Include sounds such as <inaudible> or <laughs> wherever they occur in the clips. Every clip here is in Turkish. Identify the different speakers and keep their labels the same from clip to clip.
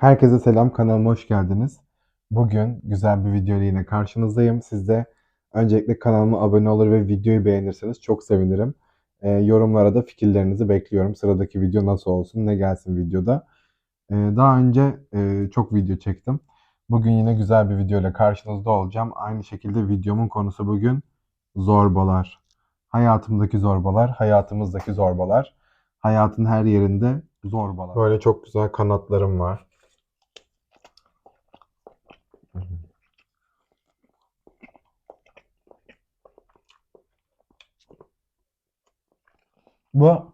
Speaker 1: Herkese selam, kanalıma hoş geldiniz. Bugün güzel bir video ile yine karşınızdayım. Siz de öncelikle kanalıma abone olur ve videoyu beğenirseniz çok sevinirim. Ee, yorumlara da fikirlerinizi bekliyorum. Sıradaki video nasıl olsun, ne gelsin videoda. Ee, daha önce e, çok video çektim. Bugün yine güzel bir video ile karşınızda olacağım. Aynı şekilde videomun konusu bugün zorbalar. Hayatımdaki zorbalar, hayatımızdaki zorbalar. Hayatın her yerinde zorbalar. Böyle çok güzel kanatlarım var. Bu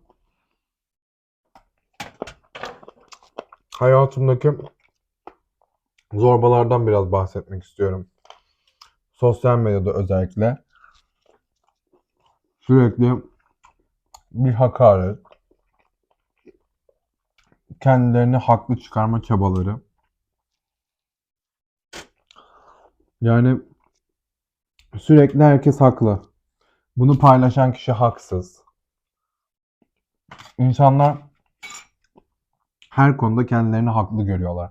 Speaker 1: hayatımdaki zorbalardan biraz bahsetmek istiyorum. Sosyal medyada özellikle sürekli bir hakaret, kendilerini haklı çıkarma çabaları. Yani sürekli herkes haklı. Bunu paylaşan kişi haksız. İnsanlar her konuda kendilerini haklı görüyorlar.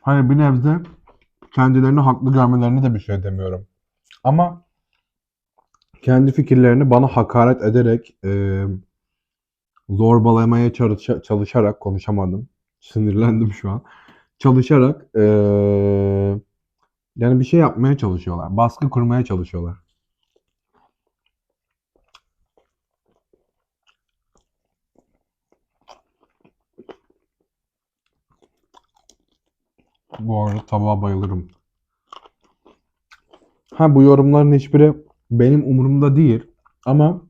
Speaker 1: Hani bir nebze kendilerini haklı görmelerini de bir şey demiyorum. Ama kendi fikirlerini bana hakaret ederek e, zorbalamaya çalışa- çalışarak konuşamadım. Sinirlendim şu an. Çalışarak e, yani bir şey yapmaya çalışıyorlar. Baskı kurmaya çalışıyorlar. Bu arada tabağa bayılırım. Ha bu yorumların hiçbiri benim umurumda değil. Ama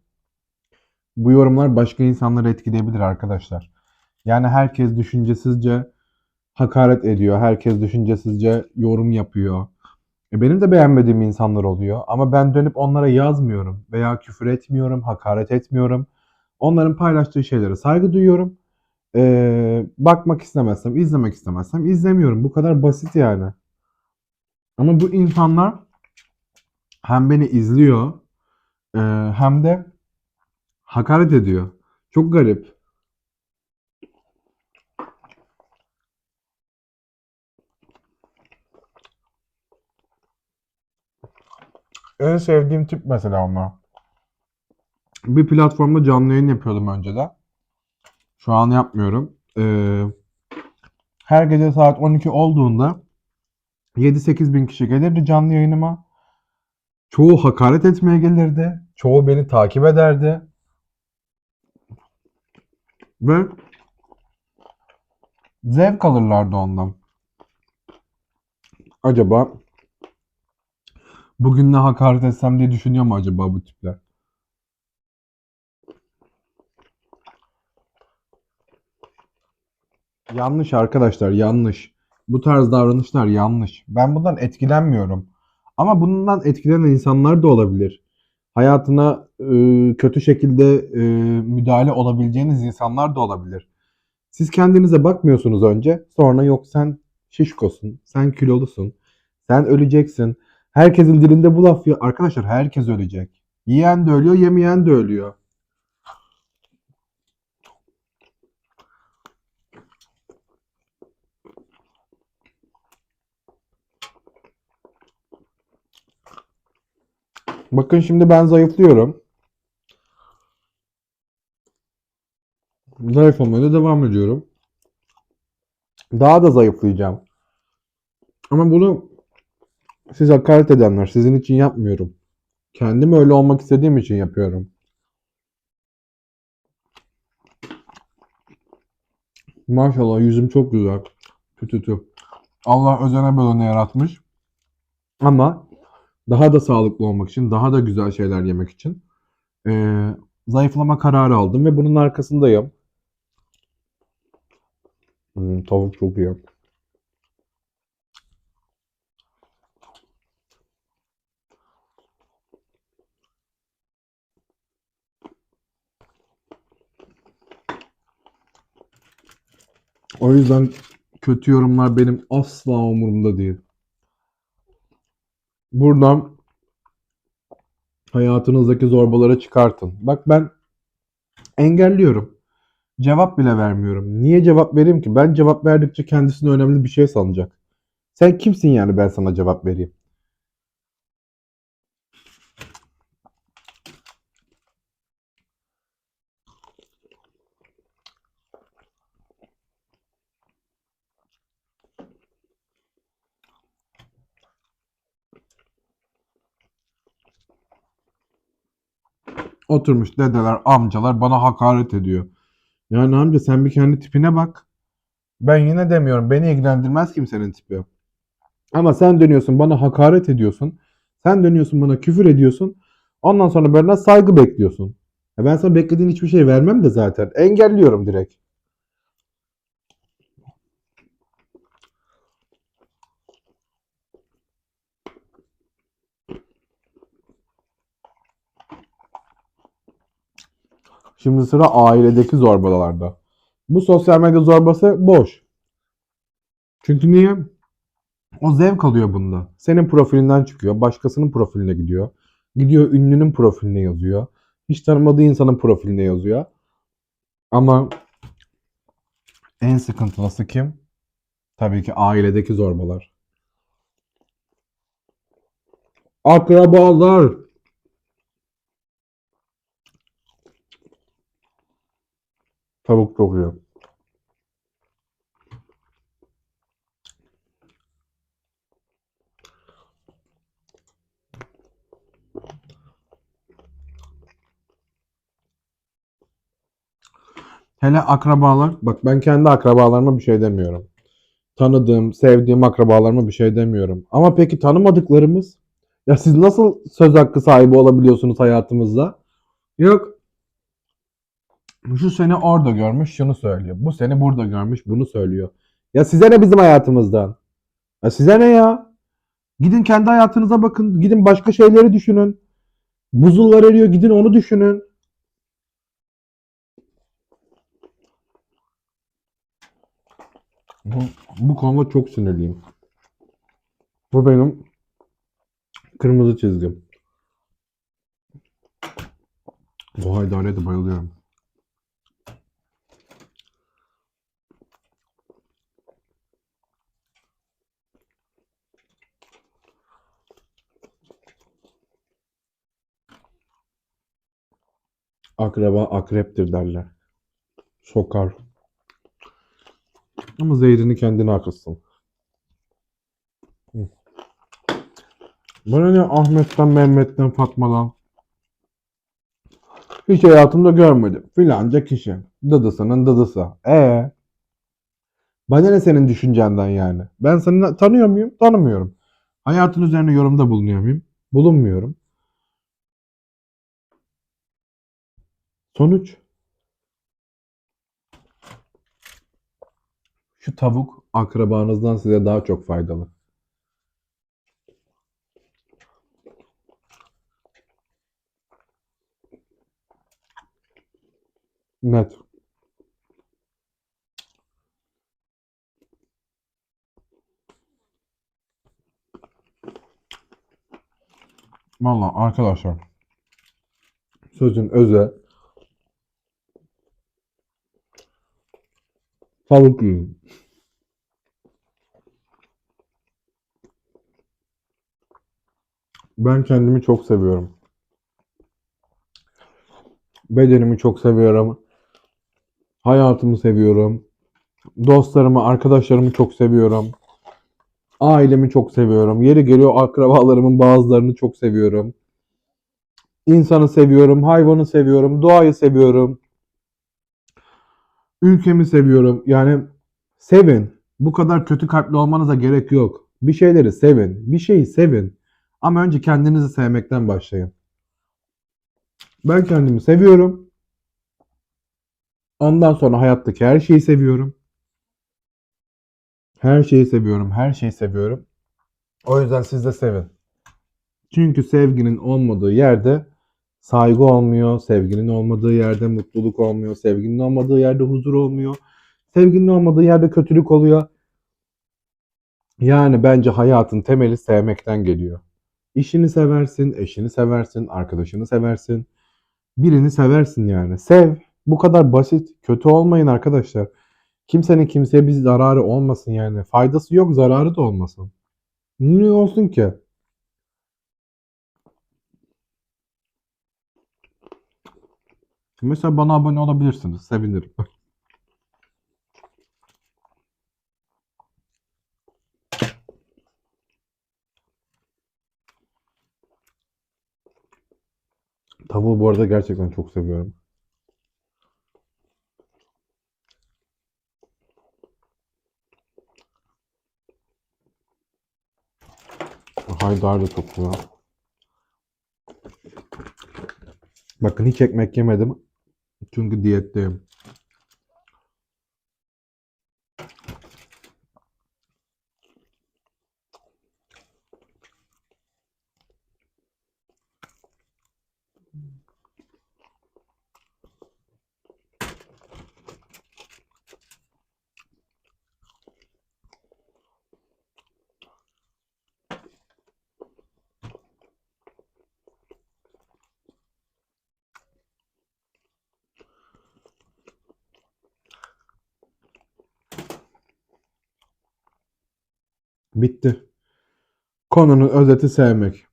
Speaker 1: bu yorumlar başka insanları etkileyebilir arkadaşlar. Yani herkes düşüncesizce hakaret ediyor. Herkes düşüncesizce yorum yapıyor. E benim de beğenmediğim insanlar oluyor. Ama ben dönüp onlara yazmıyorum. Veya küfür etmiyorum, hakaret etmiyorum. Onların paylaştığı şeylere saygı duyuyorum. Ee, bakmak istemezsem, izlemek istemezsem izlemiyorum. Bu kadar basit yani. Ama bu insanlar hem beni izliyor e, hem de hakaret ediyor. Çok garip. En sevdiğim tip mesela onlar. Bir platformda canlı yayın yapıyordum önceden. Şu an yapmıyorum. Ee, her gece saat 12 olduğunda 7-8 bin kişi gelirdi canlı yayınıma. Çoğu hakaret etmeye gelirdi. Çoğu beni takip ederdi. Ve zevk alırlardı ondan. Acaba bugün ne hakaret etsem diye düşünüyor mu acaba bu tipler? Yanlış arkadaşlar, yanlış. Bu tarz davranışlar yanlış. Ben bundan etkilenmiyorum. Ama bundan etkilenen insanlar da olabilir. Hayatına e, kötü şekilde e, müdahale olabileceğiniz insanlar da olabilir. Siz kendinize bakmıyorsunuz önce. Sonra yok sen şişkosun, sen kilolusun, sen öleceksin. Herkesin dilinde bu laf ya. Arkadaşlar herkes ölecek. Yiyen de ölüyor, yemeyen de ölüyor. Bakın şimdi ben zayıflıyorum. Zayıflamaya da devam ediyorum. Daha da zayıflayacağım. Ama bunu siz hakaret edenler, sizin için yapmıyorum. Kendim öyle olmak istediğim için yapıyorum. Maşallah yüzüm çok güzel. Tü tü tü. Allah özene bölene yaratmış. Ama daha da sağlıklı olmak için, daha da güzel şeyler yemek için eee, zayıflama kararı aldım ve bunun arkasındayım. Hmm, tavuk çok iyi. O yüzden kötü yorumlar benim asla umurumda değil. Buradan Hayatınızdaki zorbaları çıkartın. Bak ben engelliyorum. Cevap bile vermiyorum. Niye cevap vereyim ki? Ben cevap verdikçe kendisine önemli bir şey sanacak. Sen kimsin yani ben sana cevap vereyim? Oturmuş dedeler, amcalar bana hakaret ediyor. Yani amca sen bir kendi tipine bak. Ben yine demiyorum. Beni ilgilendirmez kimsenin tipi. Ama sen dönüyorsun bana hakaret ediyorsun. Sen dönüyorsun bana küfür ediyorsun. Ondan sonra benden saygı bekliyorsun. E ben sana beklediğin hiçbir şey vermem de zaten. Engelliyorum direkt. Şimdi sıra ailedeki zorbalarda. Bu sosyal medya zorbası boş. Çünkü niye? O zevk alıyor bunda. Senin profilinden çıkıyor. Başkasının profiline gidiyor. Gidiyor ünlünün profiline yazıyor. Hiç tanımadığı insanın profiline yazıyor. Ama en sıkıntılısı kim? Tabii ki ailedeki zorbalar. Akrabalar. Tavuk iyi. Hele akrabalar, bak ben kendi akrabalarıma bir şey demiyorum. Tanıdığım, sevdiğim akrabalarıma bir şey demiyorum. Ama peki tanımadıklarımız? Ya siz nasıl söz hakkı sahibi olabiliyorsunuz hayatımızda? Yok. Şu seni orada görmüş, şunu söylüyor. Bu seni burada görmüş, bunu söylüyor. Ya size ne bizim hayatımızdan? Ya size ne ya? Gidin kendi hayatınıza bakın. Gidin başka şeyleri düşünün. Buzullar eriyor, gidin onu düşünün. Bu, bu konuda çok sinirliyim. Bu benim kırmızı çizgim. Bu haydaneye de bayılıyorum. Akraba akreptir derler. Sokar. Ama zehrini kendine akılsın. Hı. Bana ne Ahmet'ten, Mehmet'ten, Fatma'dan. Hiç hayatımda görmedim. Filanca kişi. Dıdısının dıdısı. Ee, Bana ne senin düşüncenden yani? Ben seni tanıyor muyum? Tanımıyorum. Hayatın üzerine yorumda bulunuyor muyum? Bulunmuyorum. Sonuç? Şu tavuk akrabanızdan size daha çok faydalı. Net. Valla arkadaşlar sözün özü tavuk yiyin. Ben kendimi çok seviyorum. Bedenimi çok seviyorum. Hayatımı seviyorum. Dostlarımı, arkadaşlarımı çok seviyorum. Ailemi çok seviyorum. Yeri geliyor akrabalarımın bazılarını çok seviyorum. İnsanı seviyorum, hayvanı seviyorum, doğayı seviyorum. Ülkemi seviyorum. Yani sevin. Bu kadar kötü kalpli olmanıza gerek yok. Bir şeyleri sevin. Bir şeyi sevin. Ama önce kendinizi sevmekten başlayın. Ben kendimi seviyorum. Ondan sonra hayattaki her şeyi seviyorum. Her şeyi seviyorum, her şeyi seviyorum. O yüzden siz de sevin. Çünkü sevginin olmadığı yerde saygı olmuyor, sevginin olmadığı yerde mutluluk olmuyor, sevginin olmadığı yerde huzur olmuyor, sevginin olmadığı yerde kötülük oluyor. Yani bence hayatın temeli sevmekten geliyor. İşini seversin, eşini seversin, arkadaşını seversin. Birini seversin yani. Sev. Bu kadar basit. Kötü olmayın arkadaşlar. Kimsenin kimseye bir zararı olmasın yani. Faydası yok, zararı da olmasın. Niye olsun ki? Mesela bana abone olabilirsiniz. Sevinirim. <laughs> Tavuğu bu arada gerçekten çok seviyorum. Haydar da çok güzel. Bakın hiç ekmek yemedim. Çünkü diyetteyim. Bitti. Konunun özeti sevmek.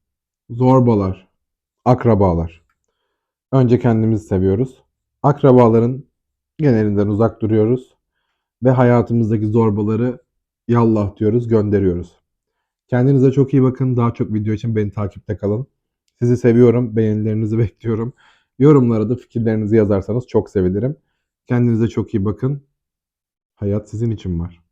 Speaker 1: Zorbalar. Akrabalar. Önce kendimizi seviyoruz. Akrabaların genelinden uzak duruyoruz. Ve hayatımızdaki zorbaları yallah diyoruz, gönderiyoruz. Kendinize çok iyi bakın. Daha çok video için beni takipte kalın. Sizi seviyorum. Beğenilerinizi <laughs> bekliyorum. Yorumlara da fikirlerinizi yazarsanız çok sevinirim. Kendinize çok iyi bakın. Hayat sizin için var.